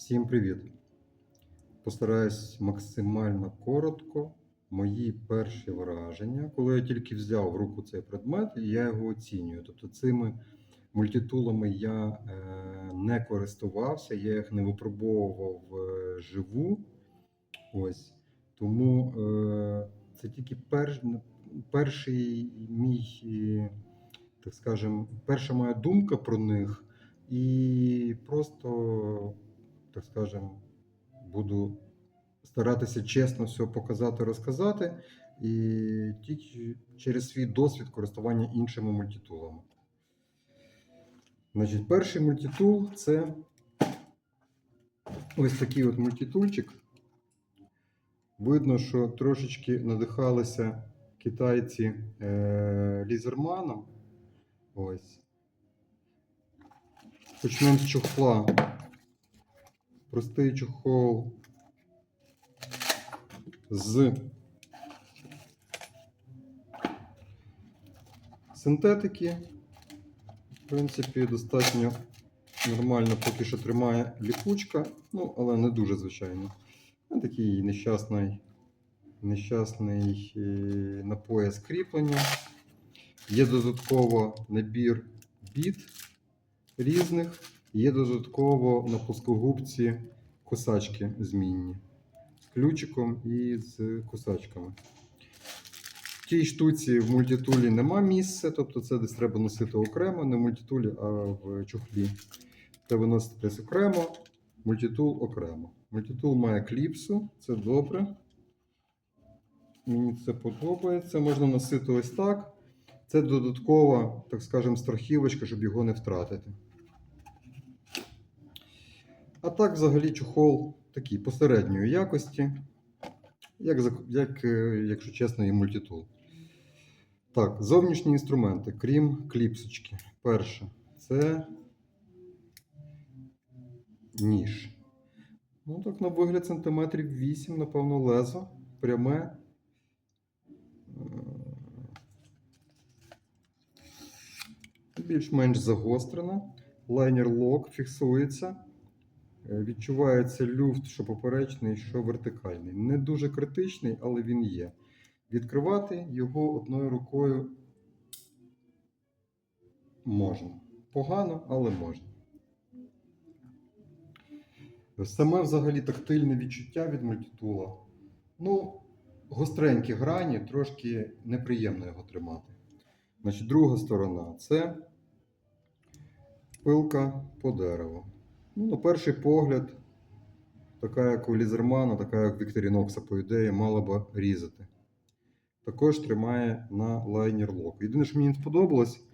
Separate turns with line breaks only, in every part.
Всім привіт! Постараюсь максимально коротко. Мої перші враження, коли я тільки взяв в руку цей предмет, і я його оцінюю. Тобто цими мультитулами я е, не користувався, я їх не випробовував е, живу. Ось. Тому е, це тільки перш, перший мій, так скажем, перша моя думка про них. І просто, так скажем, буду старатися чесно все показати, розказати, і тільки через свій досвід користування іншими мультитулами. Значить, перший мультитул це ось такий от мультитульчик. Видно, що трошечки надихалися китайці е- лізерманом. Ось. Почнемо з чохла. Простий чохол з синтетики. В принципі, достатньо нормально поки що тримає ліпучка, ну, але не дуже звичайно. Такий нещасний, нещасний е, на кріплення. Є додатково набір біт різних. Є додатково на плоскогубці косачки змінні з ключиком і з косачками. В тій штуці в мультитулі нема місця, тобто це десь треба носити окремо, не в мультитулі, а в чохлі. Це виносити десь окремо, мультитул окремо. Мультитул має кліпсу, це добре. Мені це подобається. Можна носити ось так. Це додаткова, так скажемо, страхівочка, щоб його не втратити. А так, взагалі, чохол такий посередньої якості, як, як, е, якщо чесно, і мультитул. Так, зовнішні інструменти, крім кліпсочки. Перше, це ніж. Ну, так, на вигляд сантиметрів 8, напевно, лезо. Пряме. Е, Більш-менш загострене. Лайнер лок фіксується. Е, Відчувається люфт, що поперечний, що вертикальний. Не дуже критичний, але він є. Відкривати його одною рукою можна. Погано, але можна. Саме взагалі тактильне відчуття від мультитула. Ну, гостренькі грані, трошки неприємно його тримати. Значить, друга сторона це пилка по дереву. Ну, на перший погляд, така як у Лізермана, така як Вікторінокса, по ідеї, мала б різати. Також тримає на лайнер лок. Єдине, що мені не сподобалось,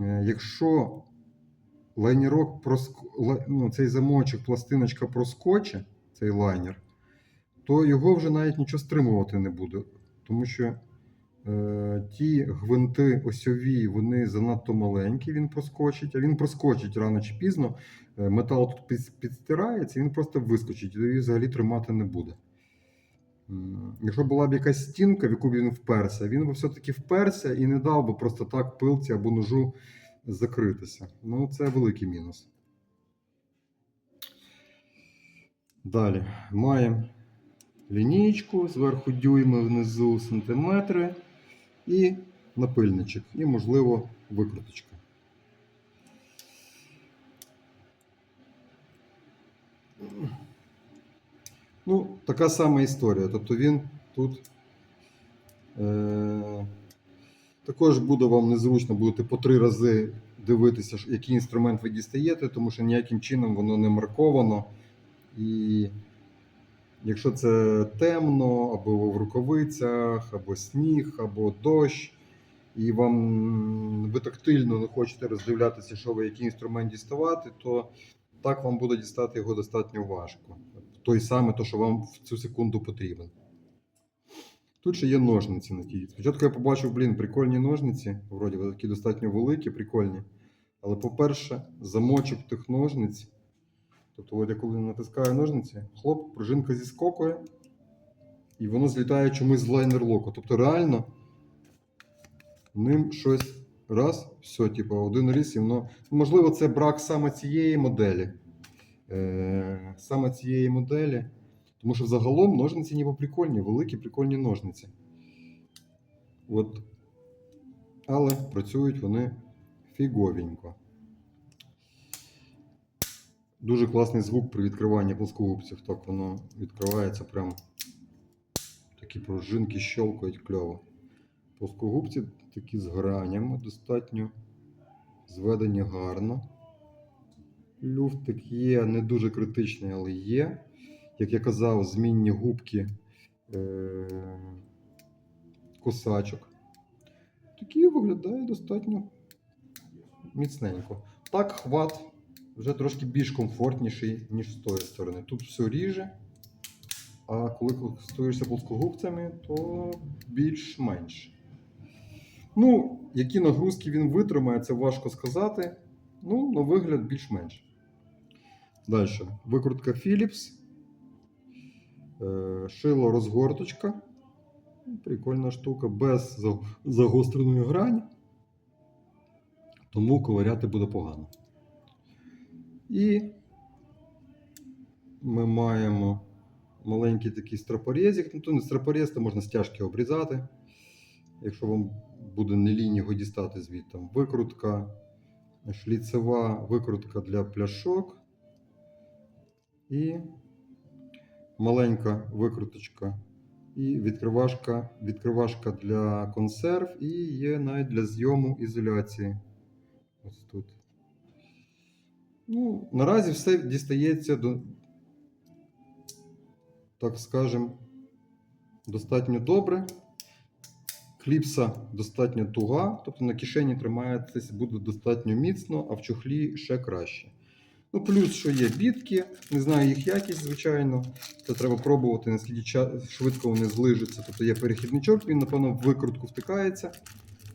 е, якщо лайнерок проск... ну, цей замочок, пластиночка проскоче, цей лайнер, то його вже навіть нічого стримувати не буде. Тому що ті гвинти осьові, вони занадто маленькі, він проскочить, а він проскочить рано чи пізно. Е, Метал тут під- підстирається, він просто вискочить, її взагалі тримати не буде. Якщо була б якась стінка, в яку б він вперся, він би все-таки вперся і не дав би просто так пилці або ножу закритися. Ну, це великий мінус. Далі маємо лінійку, зверху дюйми, внизу сантиметри і напильничок, і, можливо, викруточка. Ну, така сама історія. Тобто він тут е- також буде вам незручно, будете по три рази дивитися, який інструмент ви дістаєте, тому що ніяким чином воно не марковано. І якщо це темно, або в рукавицях, або сніг, або дощ, і вам ви тактильно не хочете роздивлятися, що ви який інструмент діставати, то так вам буде дістати його достатньо важко. Той саме, то, що вам в цю секунду потрібен. Тут ще є ножниці на тій. Спочатку я побачив, блін, прикольні ножниці, вроді такі достатньо великі, прикольні. Але, по-перше, замочок тих ножниць. Тобто, от я коли натискаю ножниці, хлоп, пружинка зіскокує, і воно злітає чомусь з лайнер-локу. Тобто, реально ним щось раз, все, типу, один різ, і воно. Можливо, це брак саме цієї моделі. е, саме цієї моделі. Тому що взагалом ножниці ніби прикольні, великі прикольні ножниці. От. Але працюють вони фіговенько. Дуже класний звук при відкриванні плоскогубців. Так воно відкривається прям такі пружинки щелкають кльово. Плоскогубці такі з гранями достатньо зведені гарно. Люфтик є не дуже критичний, але є. Як я казав, змінні губки е- косачок. Такі виглядає достатньо міцненько. Так, хват вже трошки більш комфортніший, ніж з тої сторони. Тут все ріже, а коли користуєшся плоскогубцями, то більш-менш. Ну, які нагрузки він витримає, це важко сказати. Ну, на вигляд більш-менш. Далі. Викрутка Philips. Е, Шило розгорточка. Прикольна штука, без загостреної грані. Тому ковиряти буде погано. І ми маємо маленький такий страпорезик. Ну, то не страпорез, то можна стяжки обрізати. Якщо вам буде не лінь його дістати звідти. Викрутка, шліцева викрутка для пляшок. І маленька викруточка. І відкривашка, відкривашка для консерв, і є навіть для зйому ізоляції. Ось тут. Ну, наразі все дістається до, так скажем, достатньо добре. Кліпса достатньо туга, тобто на кишені тримається буде достатньо міцно, а в чохлі ще краще. Ну, плюс, що є бітки, не знаю їх якість, звичайно. Це треба пробувати, наскільки швидко вони злижуться. Тобто є перехідничок, він, напевно, в викрутку втикається.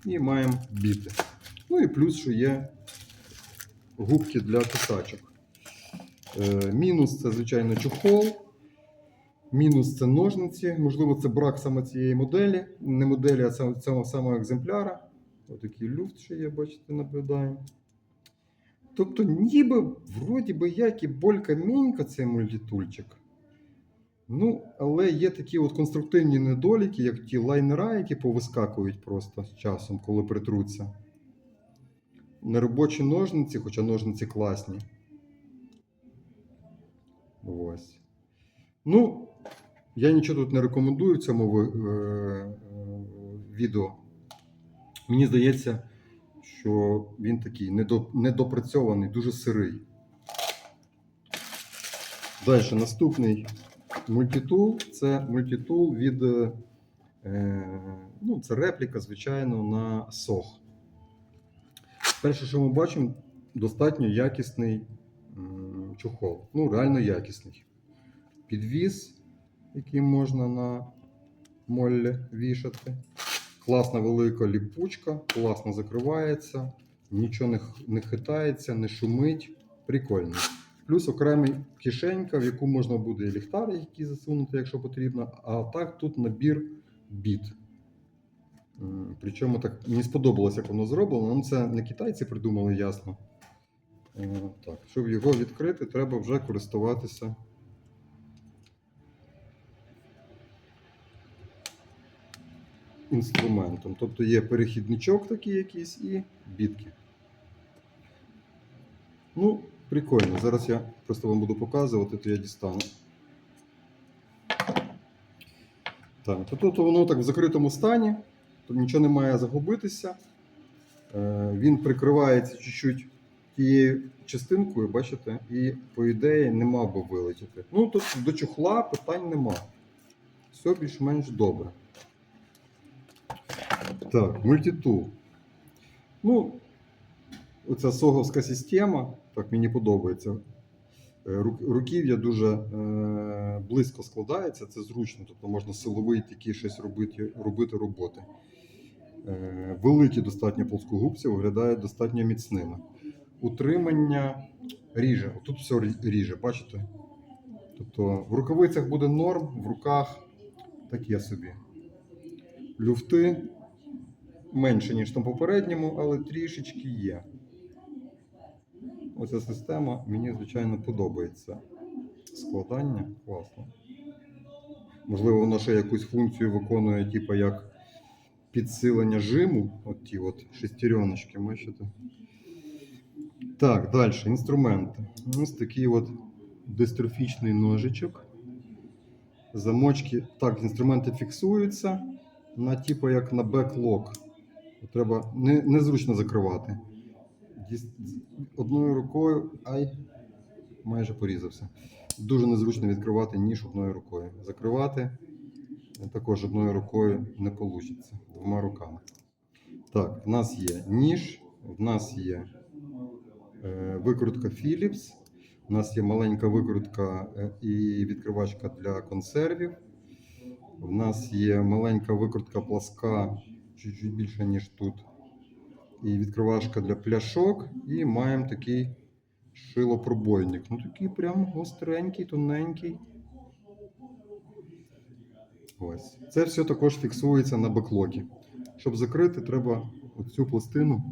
І маємо біти. Ну і плюс, що є губки для косачок. Е, мінус це, звичайно, чохол. Мінус це ножниці. Можливо, це брак саме цієї моделі. Не моделі, а цього самого екземпляра. Отакий люфт ще є, бачите, наблюдаємо. Тобто, ніби вроді би як і болька мінька цей мультитульчик. Ну, але є такі от конструктивні недоліки, як ті лайнера, які повискакують просто з часом, коли притруться. Неробочі ножниці, хоча ножниці класні. Ось. Ну, я нічого тут не рекомендую в цьому е, е, відео. Мені здається, що він такий недопрацьований, дуже сирий. Далі, наступний мультитул це мультитул від. е, е, ну, це репліка, звичайно, на SOH. Перше, що ми бачимо, достатньо якісний м, чохол. Ну, реально якісний. Підвіз, який можна на моллі вішати. Класна велика ліпучка, класно закривається, нічого не, не хитається, не шумить. Прикольно. Плюс окремий кишенька, в яку можна буде і ліхтар, який засунути, якщо потрібно. А так тут набір біт. Причому так мені сподобалось, як воно зроблено. Ну, це не китайці придумали, ясно. Е, Так, щоб його відкрити, треба вже користуватися. Інструментом. Тобто є перехідничок такий якийсь і бітки. Ну, прикольно. Зараз я просто вам буду показувати, то я дістану. Так, то тут воно так в закритому стані, тут нічого не має загубитися. Е, Він прикривається чуть-чуть тією частинкою, бачите, і, по ідеї, не мав би вилетіти. Ну, тут до чохла питань нема. Все більш-менш добре. Так, мультитул. Ну, оця соговська система, так мені подобається. Е, ру- Руків'я дуже е, близько складається, це зручно, тобто можна силовий такі щось робити, робити роботи. Е, великі достатньо плоскогубці виглядають достатньо міцними. Утримання ріже. Отут все ріже, бачите? Тобто в рукавицях буде норм, в руках таке собі. Люфти менше, ніж на попередньому, але трішечки є. оця система мені, звичайно, подобається. Складання класно. Можливо, воно ще якусь функцію виконує, типу як підсилення жиму. От ті от шестереночки, бачите. Так, далі, інструменти. Ось такий от дистрофічний ножичок. Замочки. Так, інструменти фіксуються на типу як на беклок. Треба не, незручно закривати. Одною рукою. Ай, майже порізався. Дуже незручно відкривати ніж одною рукою. Закривати також одною рукою не вийде. Двома руками. Так, в нас є ніж, в нас є е, викрутка Philips, у нас є маленька викрутка е, і відкривачка для консервів. В нас є маленька викрутка пласка, чуть-чуть більше, ніж тут. І відкривашка для пляшок. І маємо такий шилопробойник. Ну такий прям гостренький, тоненький. Ось. Це все також фіксується на беклокі. Щоб закрити, треба оцю пластину